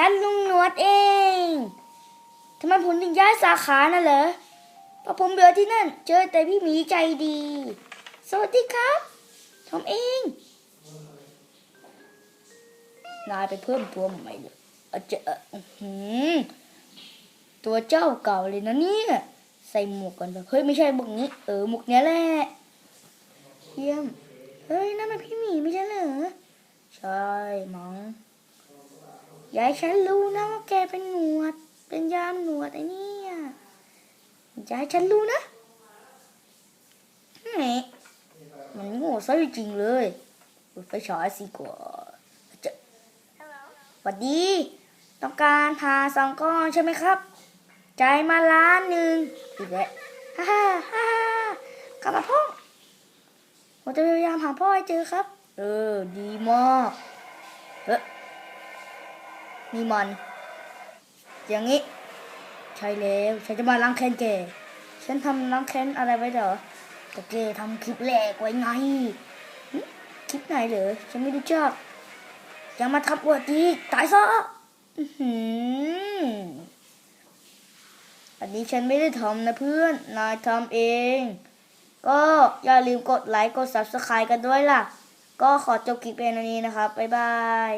ฉันลุงหนวดเองทำไมผมถึงย้ายสาขาน่ะเหรอเพราะผมเบื่อที่นั่น เจอแต่พี่หมีใจดี สวัสดีครับผมเอง นายไปเพิ่มตัวใหม่เลยอาจะเอออื้อหือตัวเจ้าเก่าเลยนะเนี่ยใส่หมวกกันเลยเฮ้ยไม่ใช่หมวกนี้ เออหมวกเนี้ยแหละเยี่ยม เฮ้ยนั่นมันพี่หมีไม่ใช่เหรอ ใช่มั้ง ยายฉันรู้นะว่าแกเป็นหนวด เป็นยามหนวดไอ้นี่ยยายฉันรู้นะแหมมันโง่ซะจริงเลยเปิดไฟฉายสิกว่าจะสวัสดี ต้องการพาสองก้อนใช่ไหมครับ ใจมาล้านหนึ่งอีกแล้วฮ่าฮ่าฮ่าฮ่ากลับมาพ่อผมจะพยายามหาพ่อให้เจอครับ เออ ดีมากเฮ้ นี่มัน อย่างนี้ ใช่แล้วฉันจะมาล้างแค้นแกฉันทำล้างแค้นอะไรไว้เหรอแต่แกทำคลิปแรกไว้ไงคลิปไหนเหรอฉันไม่รู้จักอย่ามาทับอวดดีตายซะอันนี้ฉันไม่ได้ทำนะเพื่อน นายทำเอง ก็อย่าลืมกดไลค์ กด subscribe กันด้วยล่ะ ก็ขอจบคลิปเป็นอันนี้นะครับ บ๊ายบาย